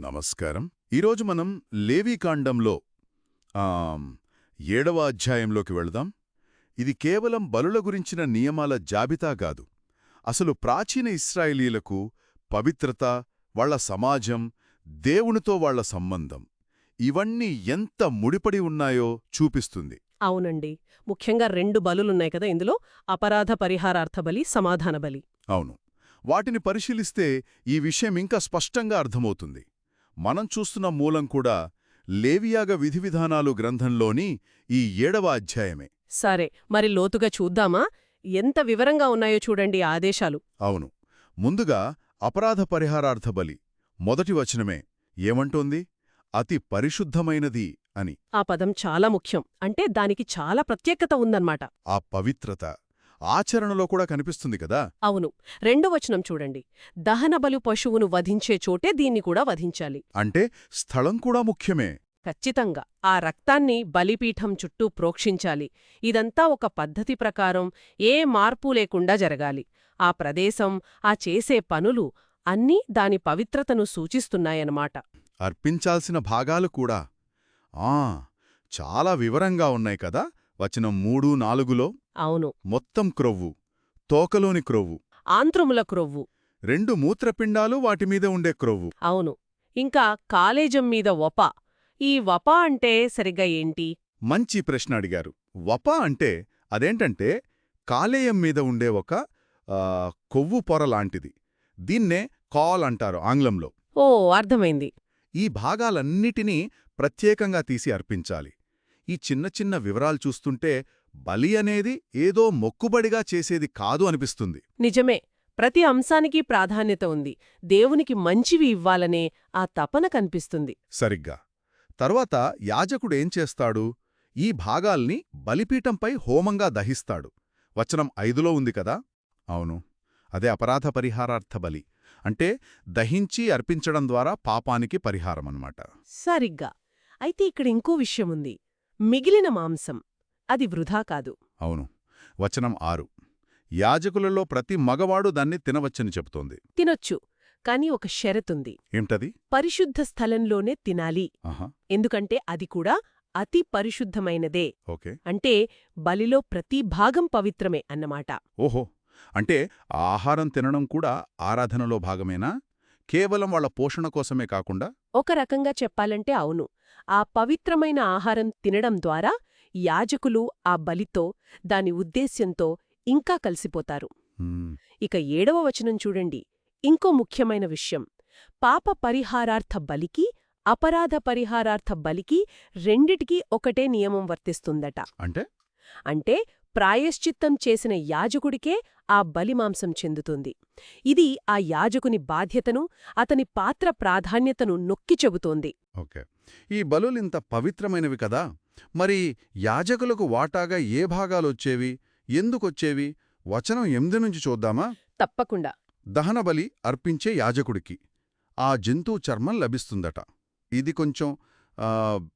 నమస్కారం. ఈరోజు మనం లేవీకాండంలో ఏడవ అధ్యాయంలోకి వెళదాం. ఇది కేవలం బలుల గురించిన నియమాల జాబితా కాదు. అసలు ప్రాచీన ఇస్రాయేలీలకు పవిత్రత వాళ్ళ సమాజం దేవునితో వాళ్ళ సంబంధం ఇవన్నీ ఎంత ముడిపడి ఉన్నాయో చూపిస్తుంది. అవునండి. ముఖ్యంగా రెండు బలులున్నాయి కదా ఇందులో అపరాధ పరిహారార్థ బలి సమాధాన బలి. అవును. వాటిని పరిశీలిస్తే ఈ విషయం ఇంకా స్పష్టంగా అర్థమవుతుంది. మనం చూస్తున్న మూలం కూడా లేవియాగ విధివిధానాలు గ్రంథంలోని ఈ ఏడవ అధ్యాయమే. సరే మరి లోతుగా చూద్దామా? ఎంత వివరంగా ఉన్నాయో చూడండి ఆదేశాలు. అవును. ముందుగా అపరాధ పరిహారార్థ బలి మొదటి వచనమే. ఏమంటోంది? అతి పరిశుద్ధమైనది అని. ఆ పదం చాలా ముఖ్యం. అంటే దానికి చాలా ప్రత్యేకత ఉందన్నమాట. ఆ పవిత్రత. ఆచరణలో కూడా కనిపిస్తుంది కదా? అవును. రెండో వచనం చూడండి. దహనబలు పశువును వధించే చోటే దీన్ని కూడా వధించాలి. అంటే స్థలం కూడా ముఖ్యమే. ఖచ్చితంగా. ఆ రక్తాన్ని బలిపీఠం చుట్టూ ప్రోక్షించాలి. ఇదంతా ఒక పద్ధతి ప్రకారం ఏ మార్పు లేకుండా జరగాలి. ఆ ప్రదేశం ఆ చేసే పనులు అన్నీ దాని పవిత్రతను సూచిస్తున్నాయన్నమాట. అర్పించాల్సిన భాగాలు కూడా. ఆ చాలా వివరంగా ఉన్నాయి కదా? వచనం మూడు నాలుగులో. అవును. మొత్తం క్రొవ్వు తోకలోని క్రొవ్వు. ఆంత్రముల క్రొవ్వు. రెండు మూత్రపిండాలు వాటిమీద ఉండే క్రొవ్వు. అవును. ఇంకా కాలేజం మీద వప. ఈ వప అంటే సరిగ్గా ఏంటి? మంచి ప్రశ్న అడిగారు. వప అంటే అదేంటంటే కాలేయం మీద ఉండే ఒక కొవ్వు పొర లాంటిది. దీన్నే కాల్ అంటారు ఆంగ్లంలో. ఓ అర్థమైంది. ఈ భాగాలన్నిటినీ ప్రత్యేకంగా తీసి అర్పించాలి. ఈ చిన్న చిన్న వివరాలు చూస్తుంటే బలి అనేది ఏదో మొక్కుబడిగా చేసేది కాదు అనిపిస్తుంది. నిజమే ప్రతి అంశానికి ప్రాధాన్యత ఉంది. దేవునికి మంచివి ఇవ్వాలనే ఆ తపన కనిపిస్తుంది. సరిగ్గా. తర్వాత యాజకుడేం చేస్తాడు? ఈ భాగాల్ని బలిపీఠంపై హోమంగా దహిస్తాడు. వచనం ఐదులో ఉంది కదా? అవును. అదే అపరాధ పరిహారార్థ బలి. అంటే దహించి అర్పించడం ద్వారా పాపానికి పరిహారమన్నమాట. సరిగ్గా. అయితే ఇక్కడ ఇంకో విషయముంది మిగిలిన మాంసం. అది వృధా కాదు. అవును. వచనం ఆరు. యాజకులలో ప్రతి మగవాడు దాన్ని తినవచ్చని చెబుతోంది. తినొచ్చు కాని ఒక షరతుంది. ఏమిటది? పరిశుద్ధ స్థలంలోనే తినాలి. ఎందుకంటే అది కూడా అతి పరిశుద్ధమైనదే. ఓకే. అంటే బలిలో ప్రతి భాగం పవిత్రమే అన్నమాట. ఓహో. అంటే ఆహారం తినడం కూడా ఆరాధనలో భాగమేనా? కేవలం వాళ్ళ పోషణ కోసమే కాకుండా? ఒక రకంగా చెప్పాలంటే అవును. ఆ పవిత్రమైన ఆహారం తినడం ద్వారా యాజకులు ఆ బలితో దాని ఉద్దేశ్యంతో ఇంకా కలిసిపోతారు. ఇక ఏడవ వచనం చూడండి. ఇంకో ముఖ్యమైన విషయం. పాప పరిహారార్థ బలికి అపరాధ పరిహారార్థ బలికి రెండిటికీ ఒకటే నియమం వర్తిస్తుందట. అంటే? అంటే ప్రాయశ్చిత్తం చేసిన యాజకుడికే ఆ బలిమాంసం చెందుతుంది. ఇది ఆ యాజకుని బాధ్యతను అతని పాత్ర ప్రాధాన్యతను నొక్కి చెబుతోంది. ఈ బలులింత పవిత్రమైనవి కదా? మరి యాజకులకు వాటాగా ఏ భాగాలొచ్చేవి? ఎందుకొచ్చేవి? వచనం ఎనిమిది నుంచి చూద్దామా? తప్పకుండా. దహనబలి అర్పించే యాజకుడికి. ఆ జంతువు చర్మం లభిస్తుందట. ఇది కొంచెం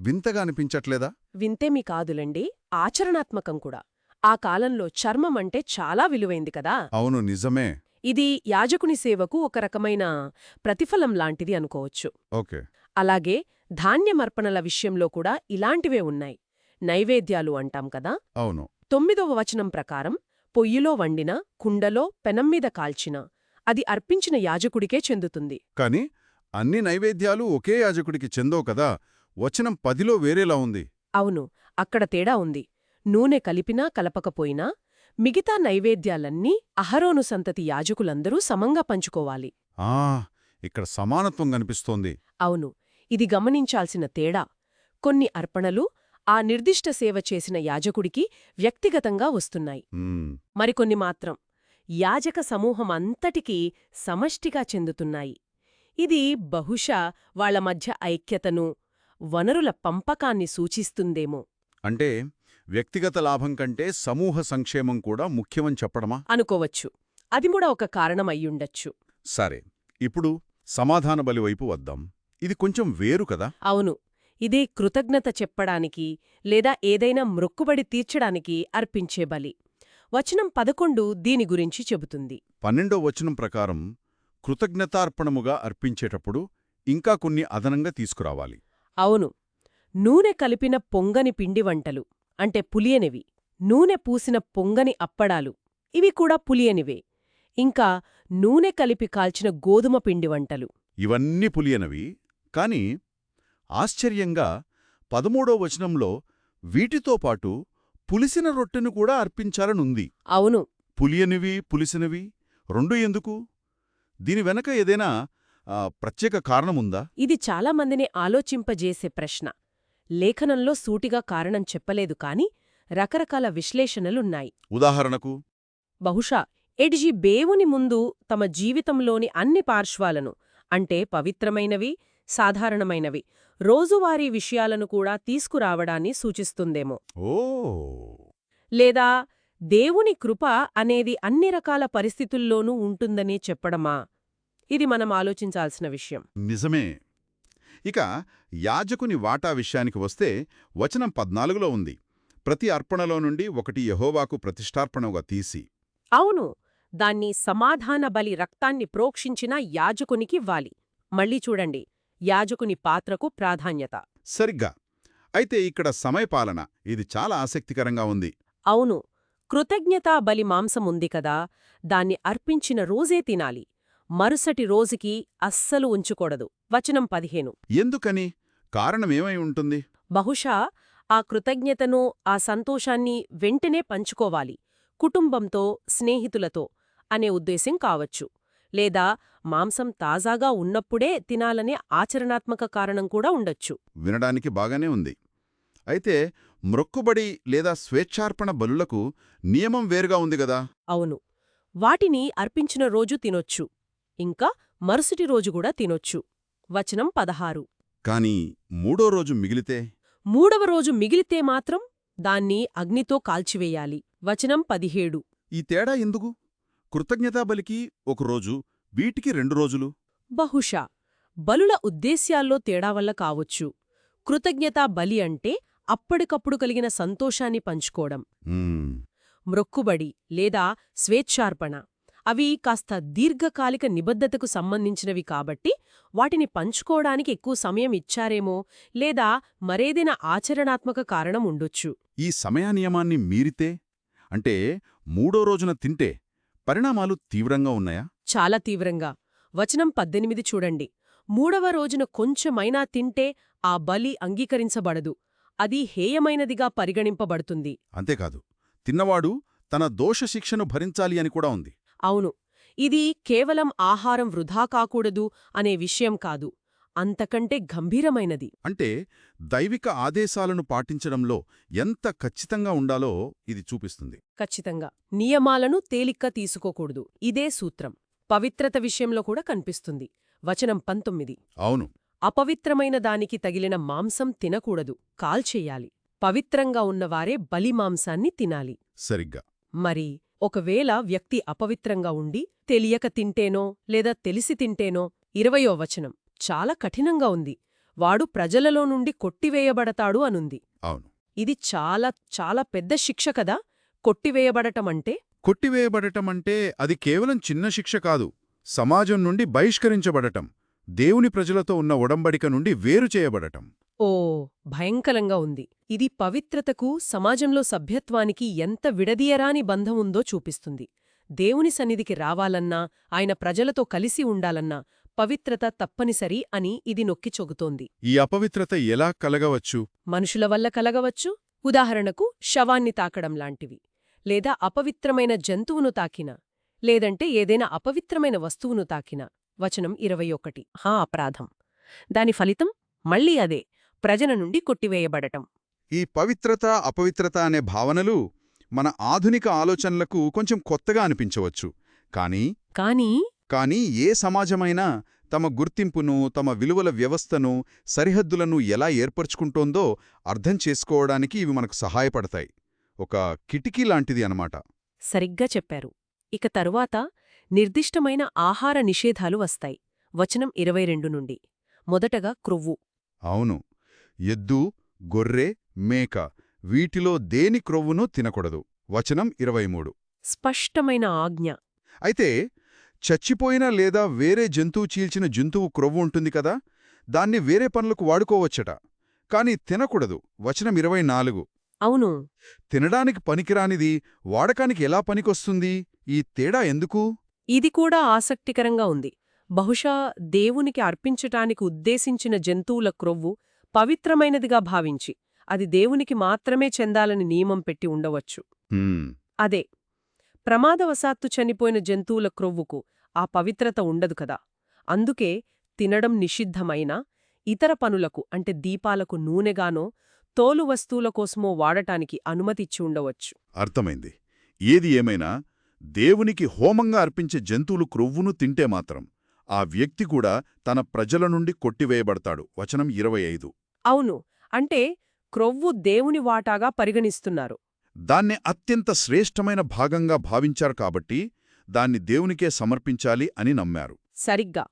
వింతగా అనిపించట్లేదా? వింతేమి కాదులండి. ఆచరణాత్మకం కూడా. ఆ కాలంలో చర్మం అంటే చాలా విలువైంది కదా? అవును నిజమే. ఇది యాజకుని సేవకు ఒక రకమైన ప్రతిఫలం లాంటిది అనుకోవచ్చు. ఓకే. అలాగే ధాన్యమర్పణల విషయంలో కూడా ఇలాంటివే ఉన్నాయి. నైవేద్యాలు అంటాం కదా? అవును. తొమ్మిదవ వచనం ప్రకారం పొయ్యిలో వండిన కుండలో పెనం మీద కాల్చిన అది అర్పించిన యాజకుడికే చెందుతుంది. కాని అన్ని నైవేద్యాలు ఒకే యాజకుడికి చెందో కదా? వచనం పదిలో వేరేలా ఉంది. అవును అక్కడ తేడా ఉంది. నూనె కలిపినా కలపకపోయినా మిగతా నైవేద్యాలన్నీ అహరోను సంతతి యాజకులందరూ సమంగా పంచుకోవాలి. ఆ ఇక్కడ సమానత్వం కనిపిస్తోంది. అవును ఇది గమనించాల్సిన తేడా. కొన్ని అర్పణలు ఆ నిర్దిష్ట సేవ చేసిన యాజకుడికి వ్యక్తిగతంగా వస్తున్నాయి. మరికొన్ని మాత్రం. యాజక సమూహం అంతటికీ సమష్టిగా చెందుతున్నాయి. ఇది బహుశా వాళ్ళ మధ్య ఐక్యతను వనరుల పంపకాన్ని సూచిస్తుందేమో. అంటే వ్యక్తిగత లాభం కంటే సమూహ సంక్షేమం కూడా ముఖ్యమని చెప్పడమా? అనుకోవచ్చు. అది కూడా ఒక కారణం అయ్యుండొచ్చు సరే. ఇప్పుడు సమాధాన బలి వైపు వద్దాం. ఇది కొంచెం వేరు కదా? అవును. ఇదే కృతజ్ఞత చెప్పడానికి లేదా ఏదైనా మ్రొక్కుబడి తీర్చడానికి అర్పించే బలి. వచనం పదకొండు దీని గురించి చెబుతుంది. పన్నెండో వచనం ప్రకారం కృతజ్ఞతార్పణముగా అర్పించేటప్పుడు ఇంకా కొన్ని అదనంగా తీసుకురావాలి. అవును. నూనె కలిపిన పొంగని పిండి వంటలు అంటే పులియనివి నూనె పూసిన పొంగని అప్పడాలు ఇవి కూడా పులియనివే. ఇంకా నూనె కలిపి కాల్చిన గోధుమ పిండి వంటలు. ఇవన్నీ పులియనవి కాని ఆశ్చర్యంగా పదమూడో వచనంలో వీటితో పాటు పులిసిన రొట్టెను కూడా అర్పించాలనుంది. అవును. పులియనివి పులిసినవి రెండు ఎందుకు? దీని వెనక ఏదైనా ప్రత్యేక కారణముందా? ఇది చాలామందిని ఆలోచింపజేసే ప్రశ్న. లేఖనంలో సూటిగా కారణం చెప్పలేదు కాని రకరకాల విశ్లేషణలున్నాయి. ఉదాహరణకు? బహుశా ఎడిజి బేవుని ముందు తమ జీవితంలోని అన్ని పార్శ్వాలను అంటే పవిత్రమైనవి సాధారణమైనవి. రోజువారీ విషయాలను కూడా తీసుకురావడాన్ని సూచిస్తుందేమో. ఓ! లేదా దేవుని కృప అనేది అన్ని రకాల పరిస్థితుల్లోనూ ఉంటుందని చెప్పడమా? ఇది మనం ఆలోచించాల్సిన విషయం. నిజమే. ఇక యాజకుని వాటా విషయానికి వస్తే వచనం పద్నాలుగులో ఉంది. ప్రతి అర్పణలో నుండి ఒకటి యహోవాకు ప్రతిష్టార్పణగా తీసి. అవును. దాన్ని సమాధాన బలి రక్తాన్ని ప్రోక్షించిన యాజకునికివ్వాలి మళ్ళీ చూడండి. యాజకుని పాత్రకు ప్రాధాన్యత. సరిగ్గా. అయితే ఇక్కడ సమయపాలన ఇది చాలా ఆసక్తికరంగా ఉంది. అవును. కృతజ్ఞతా బలి మాంసముంది కదా దాన్ని అర్పించిన రోజే తినాలి. మరుసటి రోజుకి అస్సలు ఉంచుకూడదు. వచనం పదిహేను. ఎందుకని? కారణమేమై ఉంటుంది? బహుశా ఆ కృతజ్ఞతను ఆ సంతోషాన్ని వెంటనే పంచుకోవాలి. కుటుంబంతో స్నేహితులతో అనే ఉద్దేశం కావచ్చు. లేదా మాంసం తాజాగా ఉన్నప్పుడే తినాలనే ఆచరణాత్మక కారణం కూడా ఉండొచ్చు. వినడానికి బాగానే ఉంది. అయితే మ్రొక్కుబడి లేదా స్వేచ్ఛార్పణ బలులకు నియమం వేరుగా ఉంది గదా అవును. వాటిని అర్పించిన రోజు తినొచ్చు. ఇంకా మరుసటి రోజు కూడా తినొచ్చు. వచనం పదహారు. కాని మూడో రోజు మిగిలితే? మూడవ రోజు మిగిలితే మాత్రం దాన్ని అగ్నితో కాల్చివేయాలి. వచనం పదిహేడు. ఈ తేడా ఎందుకు? కృతజ్ఞతాబలికి ఒక రోజు వీటికి రెండు రోజులు. బహుశా బలుల ఉద్దేశ్యాల్లో తేడా వల్ల కావచ్చు. కృతజ్ఞతా బలి అంటే అప్పటికప్పుడు కలిగిన సంతోషాన్ని పంచుకోవడం. మ్రొక్కుబడి లేదా స్వేచ్ఛార్పణ. అవి కాస్త దీర్ఘకాలిక నిబద్ధతకు సంబంధించినవి కాబట్టి వాటిని పంచుకోవడానికి ఎక్కువ సమయం ఇచ్చారేమో లేదా మరేదైనా ఆచరణాత్మక కారణం ఉండొచ్చు. ఈ సమయానియమాన్ని మీరితే అంటే మూడో రోజున తింటే పరిణామాలు తీవ్రంగా ఉన్నాయా? చాలా తీవ్రంగా. వచనం పద్దెనిమిది చూడండి. మూడవ రోజున కొంచెమైనా తింటే ఆ బలి అంగీకరించబడదు. అది హేయమైనదిగా పరిగణింపబడుతుంది. అంతేకాదు తిన్నవాడు తన దోష శిక్షను భరించాలి అని కూడా ఉంది. అవును. ఇది కేవలం ఆహారం వృధా కాకూడదు అనే విషయం కాదు. అంతకంటే గంభీరమైనది. అంటే దైవిక ఆదేశాలను పాటించడంలో ఎంత ఖచ్చితంగా ఉండాలో ఇది చూపిస్తుంది. ఖచ్చితంగా. నియమాలను తేలిక్క తీసుకోకూడదు. ఇదే సూత్రం. పవిత్రత విషయంలో కూడా కనిపిస్తుంది. వచనం పంతొమ్మిది. అవును. అపవిత్రమైన దానికి తగిలిన మాంసం తినకూడదు. కాల్చేయాలి పవిత్రంగా ఉన్నవారే బలి మాంసాన్ని తినాలి. సరిగ్గా. మరి ఒకవేళ వ్యక్తి అపవిత్రంగా ఉండి తెలియక తింటేనో లేదా తెలిసి తింటేనో ఇరవయో వచనం. చాలా కఠినంగా ఉంది. వాడు ప్రజలలో నుండి కొట్టివేయబడతాడు అనుంది. అవును. ఇది చాలా చాలా పెద్ద శిక్ష కదా? కొట్టివేయబడటమంటే కొట్టివేయబడటమంటే అది కేవలం చిన్న శిక్ష కాదు. సమాజం నుండి బహిష్కరించబడటం. దేవుని ప్రజలతో ఉన్న ఒడంబడిక నుండి వేరు చేయబడటం. ఓ భయంకరంగా ఉంది. ఇది పవిత్రతకు సమాజంలో సభ్యత్వానికి ఎంత విడదీయరాని బంధం ఉందో చూపిస్తుంది. దేవుని సన్నిధికి రావాలన్నా ఆయన ప్రజలతో కలిసి ఉండాలన్నా పవిత్రత తప్పనిసరి అని ఇది నొక్కి చెబుతోంది. ఈ అపవిత్రత ఎలా కలగవచ్చు? మనుషుల వల్ల కలగవచ్చు ఉదాహరణకు శవాన్ని తాకడం లాంటివి. లేదా అపవిత్రమైన జంతువును తాకిన లేదంటే ఏదైనా అపవిత్రమైన వస్తువును తాకిన. వచనం ఇరవై ఒకటి. హా అపరాధం. దాని ఫలితం మళ్ళీ అదే ప్రజల నుండి కొట్టివేయబడటం. ఈ పవిత్రత అపవిత్రత అనే భావనలు మన ఆధునిక ఆలోచనలకు కొంచెం కొత్తగా అనిపించవచ్చు. కానీ కానీ కానీ ఏ సమాజమైనా తమ గుర్తింపును తమ విలువల వ్యవస్థను సరిహద్దులను ఎలా ఏర్పరచుకుంటోందో అర్థం చేసుకోవడానికి ఇవి మనకు సహాయపడతాయి. ఒక కిటికీ లాంటిది అనమాట సరిగ్గా చెప్పారు. ఇక తరువాత నిర్దిష్టమైన ఆహార నిషేధాలు వస్తాయి. వచనం ఇరవై రెండు నుండి. మొదటగా క్రొవ్వు. అవును. ఎద్దు గొర్రె మేక వీటిలో దేని క్రొవ్వునూ తినకూడదు. వచనం ఇరవై స్పష్టమైన ఆజ్ఞ. అయితే చచ్చిపోయిన లేదా వేరే జంతువు చీల్చిన జంతువు క్రొవ్వు ఉంటుంది కదా దాన్ని వేరే పనులకు వాడుకోవచ్చట. కాని తినకూడదు. వచనం ఇరవై నాలుగు. అవును. తినడానికి పనికిరానిది వాడకానికి ఎలా పనికొస్తుంది? ఈ తేడా ఎందుకు? ఇది కూడా ఆసక్తికరంగా ఉంది. బహుశా దేవునికి అర్పించటానికి ఉద్దేశించిన జంతువుల క్రొవ్వు పవిత్రమైనదిగా భావించి అది దేవునికి మాత్రమే చెందాలని నియమం పెట్టి ఉండవచ్చు. అదే. ప్రమాదవశాత్తు చనిపోయిన జంతువుల క్రొవ్వుకు ఆ పవిత్రత ఉండదు కదా. అందుకే తినడం నిషిద్ధమైనా ఇతర పనులకు అంటే దీపాలకు నూనెగానో తోలు వస్తువుల కోసమో వాడటానికి అనుమతిచ్చి ఉండవచ్చు. అర్థమైంది. ఏది ఏమైనా దేవునికి హోమంగా అర్పించే జంతువులు క్రొవ్వును తింటే మాత్రం ఆ వ్యక్తి కూడా తన ప్రజల నుండి కొట్టివేయబడతాడు. వచనం ఇరవై అవును. అంటే క్రొవ్వు దేవుని వాటాగా పరిగణిస్తున్నారు. దాన్ని అత్యంత శ్రేష్టమైన భాగంగా భావించారు కాబట్టి దాన్ని దేవునికే సమర్పించాలి అని నమ్మారు. సరిగ్గా.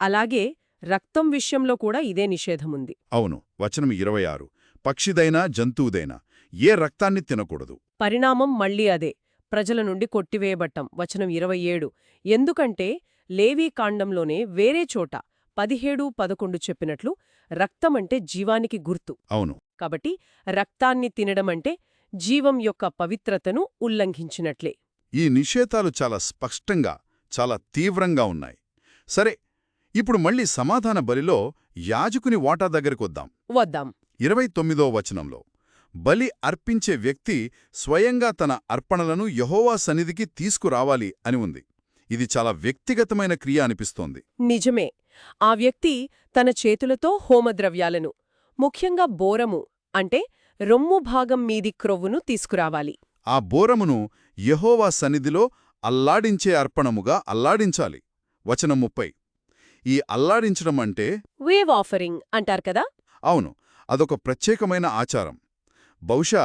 అలాగే రక్తం విషయంలో కూడా ఇదే నిషేధముంది. అవును వచనం ఇరవై ఆరు పక్షిదైనా జంతువుదైనా ఏ రక్తాన్ని తినకూడదు. పరిణామం మళ్ళీ అదే. ప్రజల నుండి కొట్టివేయబట్టం వచనం ఇరవై ఏడు ఎందుకంటే లేవీ కాండంలోనే వేరే చోట పదిహేడు పదకొండు చెప్పినట్లు రక్తమంటే జీవానికి గుర్తు. అవును. కాబట్టి రక్తాన్ని తినడమంటే జీవం యొక్క పవిత్రతను ఉల్లంఘించినట్లే. ఈ నిషేధాలు చాలా స్పష్టంగా చాలా తీవ్రంగా ఉన్నాయి. సరే ఇప్పుడు మళ్ళీ సమాధాన బలిలో యాజకుని వాటా దగ్గరకొద్దాం వద్దాం. ఇరవై తొమ్మిదో వచనంలో బలి అర్పించే వ్యక్తి స్వయంగా తన అర్పణలను యహోవా సన్నిధికి తీసుకురావాలి అని ఉంది. ఇది చాలా వ్యక్తిగతమైన క్రియ అనిపిస్తోంది. నిజమే. ఆ వ్యక్తి తన చేతులతో హోమద్రవ్యాలను ముఖ్యంగా బోరము అంటే రొమ్ము భాగం మీది క్రొవ్వును తీసుకురావాలి. ఆ బోరమును యహోవా సన్నిధిలో అల్లాడించే అర్పణముగా అల్లాడించాలి. వచనం ముప్పై. ఈ అల్లాడించడం అంటే వేవ్ ఆఫరింగ్ అంటారు కదా? అవును అదొక ప్రత్యేకమైన ఆచారం. బహుశా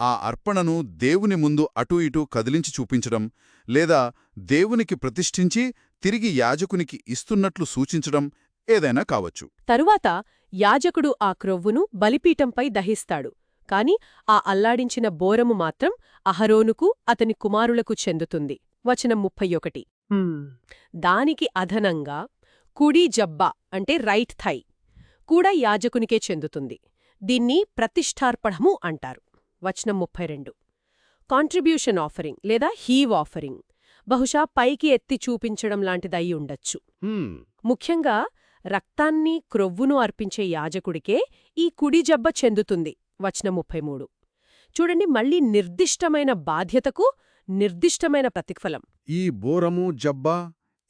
ఆ అర్పణను దేవుని ముందు అటూ ఇటూ కదిలించి చూపించడం లేదా దేవునికి ప్రతిష్ఠించి తిరిగి యాజకునికి ఇస్తున్నట్లు సూచించడం ఏదైనా కావచ్చు. తరువాత యాజకుడు ఆ క్రొవ్వును బలిపీఠంపై దహిస్తాడు. కాని ఆ అల్లాడించిన బోరము మాత్రం అహరోనుకు అతని కుమారులకు చెందుతుంది. వచనం ముప్పై ఒకటి. దానికి అదనంగా కుడి జబ్బా అంటే రైట్ థై కూడా యాజకునికే చెందుతుంది. దీన్ని ప్రతిష్ఠార్పణము అంటారు. వచనం ముప్పై రెండు. కాంట్రిబ్యూషన్ ఆఫరింగ్ లేదా హీవ్ ఆఫరింగ్ బహుశా పైకి ఎత్తి చూపించడం లాంటిదయి ఉండొచ్చు. ముఖ్యంగా రక్తాన్ని క్రొవ్వును అర్పించే యాజకుడికే ఈ కుడి జబ్బ చెందుతుంది. వచనం ముప్పై మూడు చూడండి మళ్ళీ నిర్దిష్టమైన బాధ్యతకు నిర్దిష్టమైన ప్రతిఫలం. ఈ బోరము జబ్బా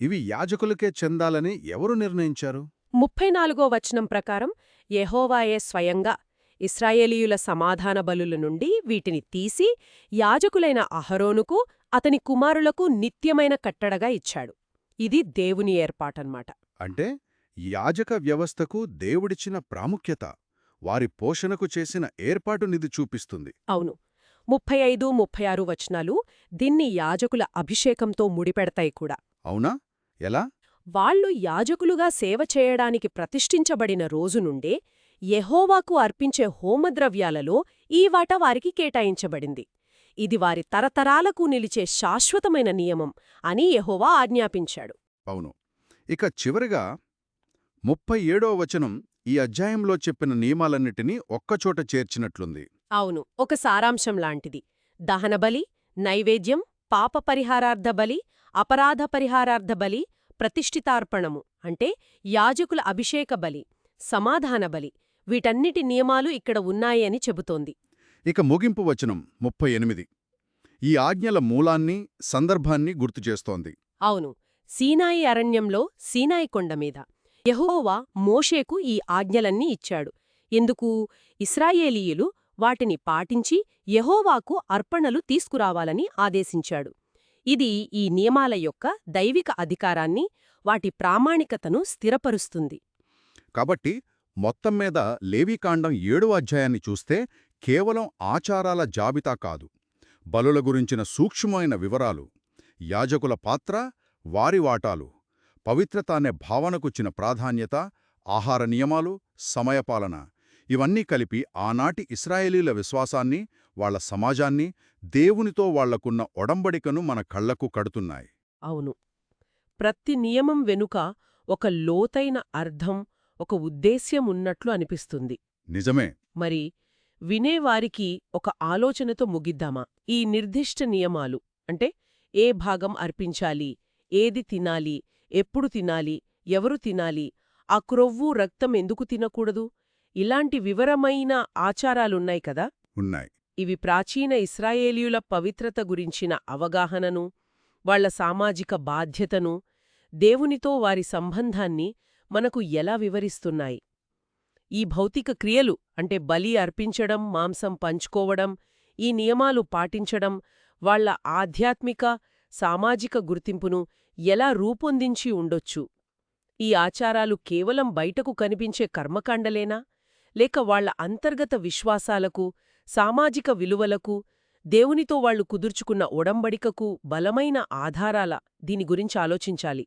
ఇవి యాజకులకే చెందాలని ఎవరు నిర్ణయించారు? ముప్పై నాలుగో వచనం ప్రకారం యెహోవాయే స్వయంగా ఇస్రాయేలీయుల సమాధాన బలుల నుండి వీటిని తీసి యాజకులైన అహరోనుకు అతని కుమారులకు నిత్యమైన కట్టడగా ఇచ్చాడు. ఇది దేవుని ఏర్పాటన్మాట. అంటే యాజక వ్యవస్థకు దేవుడిచ్చిన ప్రాముఖ్యత. వారి పోషణకు చేసిన ఏర్పాటునిది చూపిస్తుంది. అవును. ముప్పై ఐదు ముప్పై ఆరు వచనాలు దీన్ని యాజకుల అభిషేకంతో ముడిపెడతాయి కూడా. అవునా? ఎలా? వాళ్ళు యాజకులుగా సేవ చేయడానికి ప్రతిష్ఠించబడిన రోజు నుండే యెహోవాకు అర్పించే హోమద్రవ్యాలలో ఈ వాటా వారికి కేటాయించబడింది. ఇది వారి తరతరాలకు నిలిచే శాశ్వతమైన నియమం అని యెహోవా ఆజ్ఞాపించాడు. అవును. ఇక చివరిగా ముప్పై ఏడో వచనం ఈ అధ్యాయంలో చెప్పిన నియమాలన్నిటినీ ఒక్కచోట చేర్చినట్లుంది. అవును ఒక సారాంశం లాంటిది. దహనబలి నైవేద్యం పాప పరిహారార్థ బలి అపరాధ పరిహారార్థ బలి ప్రతిష్ఠితార్పణము అంటే యాజకుల అభిషేక బలి సమాధాన బలి వీటన్నిటి నియమాలు ఇక్కడ ఉన్నాయని చెబుతోంది. ఇక ముగింపు వచనం ముప్పై ఎనిమిది. ఈ ఆజ్ఞల మూలాన్ని సందర్భాన్ని గుర్తుచేస్తోంది అవును సీనాయి అరణ్యంలో సీనాయి కొండ మీద. యహోవా మోషేకు ఈ ఆజ్ఞలన్నీ ఇచ్చాడు. ఎందుకు? ఇస్రాయేలీయులు వాటిని పాటించి యహోవాకు అర్పణలు తీసుకురావాలని ఆదేశించాడు. ఇది ఈ నియమాల యొక్క దైవిక అధికారాన్ని వాటి ప్రామాణికతను స్థిరపరుస్తుంది. కాబట్టి మొత్తం మీద లేవీకాండం ఏడో అధ్యాయాన్ని చూస్తే కేవలం ఆచారాల జాబితా కాదు బలుల గురించిన సూక్ష్మమైన వివరాలు యాజకుల పాత్ర వారి వాటాలు. పవిత్రత అనే భావనకొచ్చిన ప్రాధాన్యత ఆహార నియమాలు సమయపాలన. ఇవన్నీ కలిపి ఆనాటి ఇస్రాయేలీల విశ్వాసాన్ని వాళ్ళ సమాజాన్ని దేవునితో వాళ్ళకున్న ఒడంబడికను మన కళ్ళకు కడుతున్నాయి. అవును. ప్రతి నియమం వెనుక ఒక లోతైన అర్థం ఒక ఉద్దేశ్యం ఉన్నట్లు అనిపిస్తుంది. నిజమే. మరి వినేవారికి ఒక ఆలోచనతో ముగిద్దామా? ఈ నిర్దిష్ట నియమాలు అంటే ఏ భాగం అర్పించాలి? ఏది తినాలి? ఎప్పుడు తినాలి? ఎవరు తినాలి? ఆ క్రొవ్వు రక్తం ఎందుకు తినకూడదు? ఇలాంటి వివరమైన ఆచారాలున్నాయి కదా? ఉన్నాయి. ఇవి ప్రాచీన ఇస్రాయేలీయుల పవిత్రత గురించిన అవగాహనను వాళ్ళ సామాజిక బాధ్యతను దేవునితో వారి సంబంధాన్ని మనకు ఎలా వివరిస్తున్నాయి? ఈ భౌతిక క్రియలు అంటే బలి అర్పించడం మాంసం పంచుకోవడం ఈ నియమాలు పాటించడం వాళ్ళ ఆధ్యాత్మిక సామాజిక గుర్తింపును ఎలా రూపొందించి ఉండొచ్చు? ఈ ఆచారాలు కేవలం బయటకు కనిపించే కర్మకాండలేనా? లేక వాళ్ళ అంతర్గత విశ్వాసాలకు సామాజిక విలువలకు దేవునితో వాళ్ళు కుదుర్చుకున్న ఒడంబడికకు బలమైన ఆధారాల దీని గురించి ఆలోచించాలి.